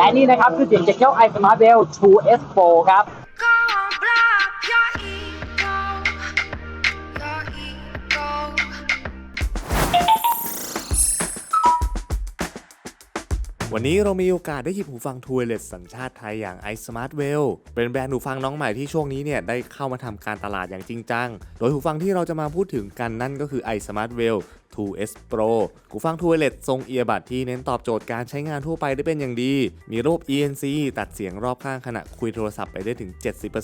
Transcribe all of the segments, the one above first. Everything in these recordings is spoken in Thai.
และนี่นะครับคือเสียงจากเจ้า i Smart Bell 2 S Pro ครับ วันนี้เรามีโอกาสได้หยิบหูฟัง t w i r e l e s s สัญชาติไทยอย่าง iSmart Well เป็นแบรนด์หูฟังน้องใหม่ที่ช่วงนี้เนี่ยได้เข้ามาทำการตลาดอย่างจริงจัง โดยหูฟังที่เราจะมาพูดถึงกันนั่นก็คือ iSmart Well 2S Pro หูฟัง t w i r e l e s s ทรงเอียบัดที่เน้นตอบโจทย์การใช้งานทั่วไปได้เป็นอย่างดี มีระบบ ENC ตัดเสียงรอบข้างขณะคุยโทรศัพท์ไปได้ถึง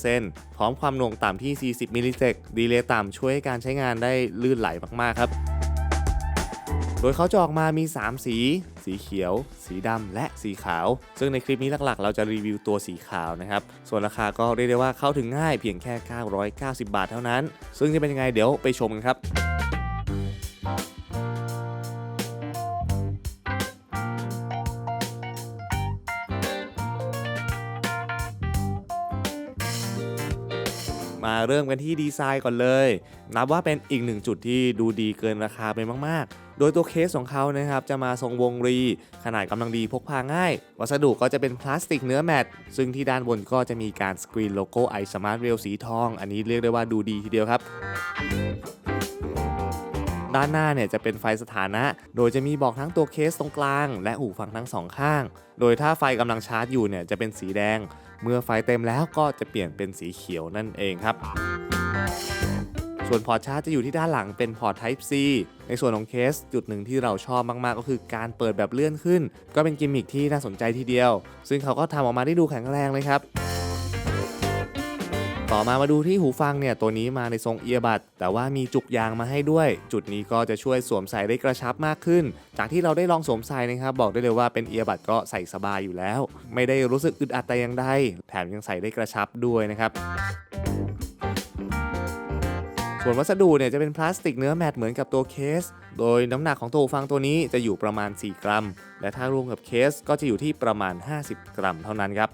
70%พร้อมความหน่วงต่ำที่ 40มิลลิเซกดีเลย์ต่ำช่วยให้การใช้งานได้ลื่นไหลมาก ๆ ครับ โดยเขาจะออกมามี 3 สี สีเขียว สีดำและสีขาว ซึ่งในคลิปนี้หลักๆ เราจะรีวิวตัวสีขาวนะครับ ส่วนราคาก็เรียกได้ว่าเข้าถึงง่ายเพียงแค่ 990 บาทเท่านั้น ซึ่งจะเป็นยังไงเดี๋ยวไปชมกันครับมาเริ่มกันที่ดีไซน์ก่อนเลย นับว่าเป็นอีกหนึ่งจุดที่ดูดีเกินราคาไปมากๆ โดยตัวเคสของเขานะครับจะมาทรงวงรี ขนาดกำลังดีพกพาง่าย วัสดุก็จะเป็นพลาสติกเนื้อแมตซึ่งที่ด้านบนก็จะมีการสกรีนโลโก้ iSmart Rail สีทอง อันนี้เรียกได้ว่าดูดีทีเดียวครับด้านหน้าเนี่ยจะเป็นไฟสถานะ โดยจะมีบอกทั้งตัวเคสตรงกลาง และหูฟังทั้งสองข้าง โดยถ้าไฟกำลังชาร์จอยู่เนี่ยจะเป็นสีแดง เมื่อไฟเต็มแล้วก็จะเปลี่ยนเป็นสีเขียวนั่นเองครับ ส่วนพอร์ตชาร์จจะอยู่ที่ด้านหลังเป็นพอร์ต Type C ในส่วนของเคสจุดหนึ่งที่เราชอบมาก ๆ ก็คือการเปิดแบบเลื่อนขึ้น ก็เป็นกิมมิคที่น่าสนใจทีเดียว ซึ่งเขาก็ทำออกมาได้ดูแข็งแรงเลยครับต่อมามาดูที่หูฟังเนี่ยตัวนี้มาในทรงเอียบัดแต่ว่ามีจุกยางมาให้ด้วย จุดนี้ก็จะช่วยสวมใส่ได้กระชับมากขึ้น จากที่เราได้ลองสวมใส่นะครับ บอกได้เลยว่าเป็นเอียบัดก็ใส่สบายอยู่แล้ว ไม่ได้รู้สึกอึดอัดแต่อย่างใดแถมยังใส่ได้กระชับด้วยนะครับ ส่วนวัสดุเนี่ยจะเป็นพลาสติกเนื้อแมตต์เหมือนกับตัวเคส โดยน้ำหนักของตัวหูฟังตัวนี้จะอยู่ประมาณ 4 กรัม และถ้ารวมกับเคสก็จะอยู่ที่ประมาณ 50 กรัมเท่านั้นครับ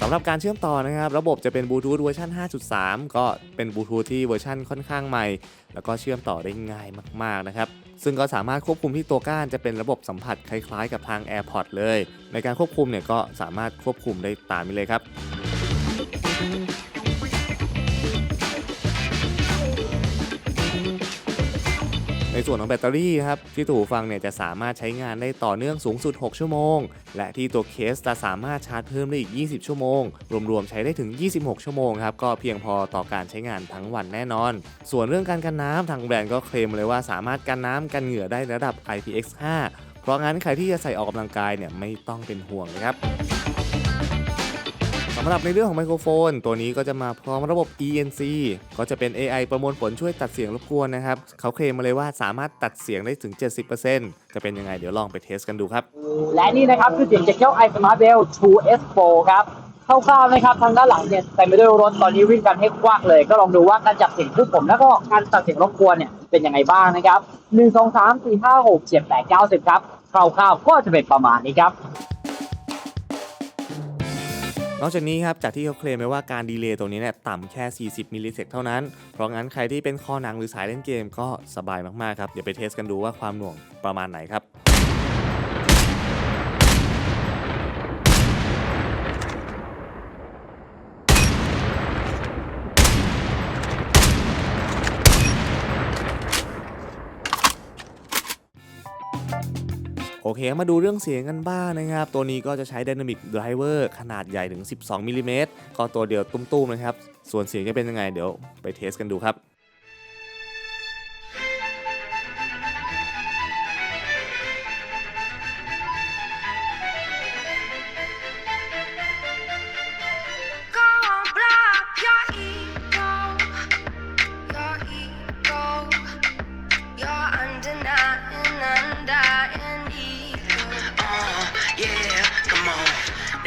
สำหรับการเชื่อมต่อนะครับ ระบบจะเป็นบลูทูธเวอร์ชัน5.3 ก็เป็นบลูทูธที่เวอร์ชันค่อนข้างใหม่ แล้วก็เชื่อมต่อได้ง่ายมากๆนะครับ ซึ่งก็สามารถควบคุมที่ตัวก้านจะเป็นระบบสัมผัสคล้ายๆ กับทาง AirPods เลย ในการควบคุมเนี่ยก็สามารถควบคุมได้ตามนี้เลยครับ ในส่วนของแบตเตอรี่ครับที่ตัวหูฟังเนี่ยจะสามารถใช้งานได้ต่อเนื่องสูงสุด 6 ชั่วโมง และที่ตัวเคสจะสามารถชาร์จเพิ่มได้อีก 20 ชั่วโมง รวมๆใช้ได้ถึง 26 ชั่วโมงครับก็เพียงพอต่อการใช้งานทั้งวันแน่นอน ส่วนเรื่องการกันน้ำทางแบรนด์ก็เคลมเลยว่าสามารถกันน้ำกันเหงื่อได้ระดับ IPX5 เพราะงั้นใครที่จะใส่ออกกำลังกายเนี่ยไม่ต้องเป็นห่วงนะครับ สำหรับในเรื่องของไมโครโฟน ตัวนี้ก็จะมาพร้อมระบบ ENC ก็จะเป็น AI ประมวลผลช่วยตัดเสียงรบกวนนะครับ เขาเคลมมาเลยว่าสามารถตัดเสียงได้ถึง 70%จะเป็นยังไงเดี๋ยวลองไปเทสกันดูครับ และนี่นะครับคือเสียงจากเจ้า i Smart Bell 2 S Pro ครับคร่าวๆนะครับทางด้านหลังเนี่ยเต็มไปด้วยรถตอนนี้วิ่งกันให้กว้างเลย ก็ลองดูว่าการจับเสียงผู้ผมแล้วก็การตัดเสียงรบกวนเนี่ยเป็นยังไงบ้างนะครับ 1 2 3 4 5 6 7 8 9 10 ครับคร่าวๆก็จะเป็นประมาณนี้ครับ นอกจากนี้ครับจากที่เขาเคลมไว้ว่าการดีเลย์ตรงนี้เนี่ยต่ำแค่ 40 มิลลิเซกเท่านั้น เพราะงั้นใครที่เป็นคอหนังหรือสายเล่นเกมก็สบายมากๆครับ เดี๋ยวไปเทสกันดูว่าความหน่วงประมาณไหนครับ โอเค มาดูเรื่องเสียงกันบ้างนะครับ ตัวนี้ก็จะใช้ Dynamic Driver ขนาดใหญ่ถึง 12มิลลิเมตรก็ตัวเดียวตุ้มๆนะครับ ส่วนเสียงจะเป็นยังไงเดี๋ยวไปเทสกันดูครับ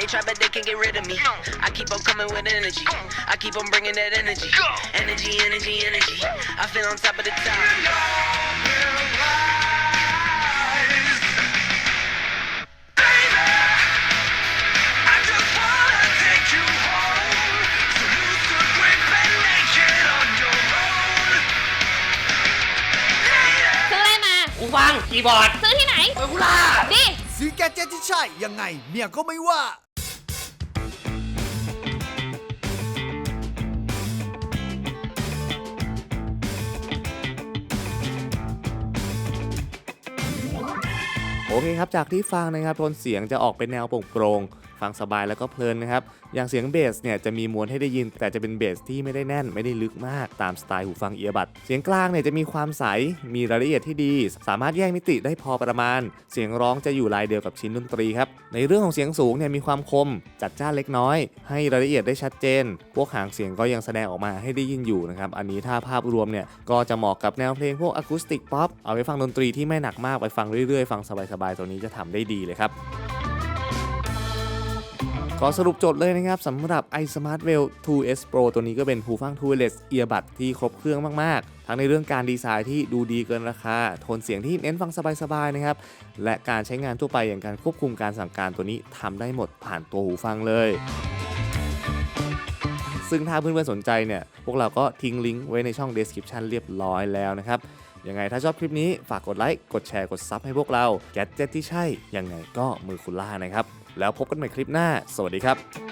try, but they can't get rid of me. I keep on coming with energy. I keep on bringing that energy. Energy, energy, energy. I feel on top of the top. I just wanna take you home. So lose the grip and make it on your own. ซื้ออะไรมาหูฟังคีย์บอร์ดซื้อที่ไหน เออกูล่า ดิแกเจตที่ใช่ยังไงเมียก็ไม่ว่า โอเคครับ จากที่ฟังนะครับโทนเสียงจะออกเป็นแนวโปร่งๆฟังสบายแล้วก็เพลินนะครับ อย่างเสียงเบสเนี่ยจะมีมวลให้ได้ยิน แต่จะเป็นเบสที่ไม่ได้แน่นไม่ได้ลึกมากตามสไตล์หูฟังเอียบัดเสียงกลางเนี่ยจะมีความใส มีรายละเอียดที่ดี สามารถแยกมิติได้พอประมาณ เสียงร้องจะอยู่ลายเดียวกับชิ้นดนตรีครับ ในเรื่องของเสียงสูงเนี่ยมีความคม จัดจ้านเล็กน้อย ให้รายละเอียดได้ชัดเจน พวกหางเสียงก็ยังแสดงออกมาให้ได้ยินอยู่นะครับ อันนี้ถ้าภาพรวมเนี่ยก็จะเหมาะกับแนวเพลงพวกอะคูสติกป๊อป เอาไปฟังดนตรีที่ไม่หนักมากไปฟังเรื่อยๆ ฟังสบายๆตัวนี้จะทำได้ดีเลยครับก็สรุปจดเลยนะครับสำหรับ iSmartWell 2S Pro ตัวนี้ก็เป็นหูฟัง Wireless Earbud ที่ครบเครื่องมากๆ ทั้งในเรื่องการดีไซน์ที่ดูดีเกินราคา โทนเสียงที่เน้นฟังสบายๆนะครับ และการใช้งานทั่วไปอย่างการควบคุมการสั่งการตัวนี้ทำได้หมดผ่านตัวหูฟังเลยซึ่งถ้าเพื่อนๆสนใจเนี่ย พวกเราก็ทิ้งลิงก์ไว้ในช่อง description เรียบร้อยแล้วนะครับ ยังไงถ้าชอบคลิปนี้ฝากกดไลค์กดแชร์กดซับให้พวกเราแกดเจ็ตที่ใช่ยังไงก็มือคุณล่านะครับ แล้วพบกันใหม่คลิปหน้า สวัสดีครับ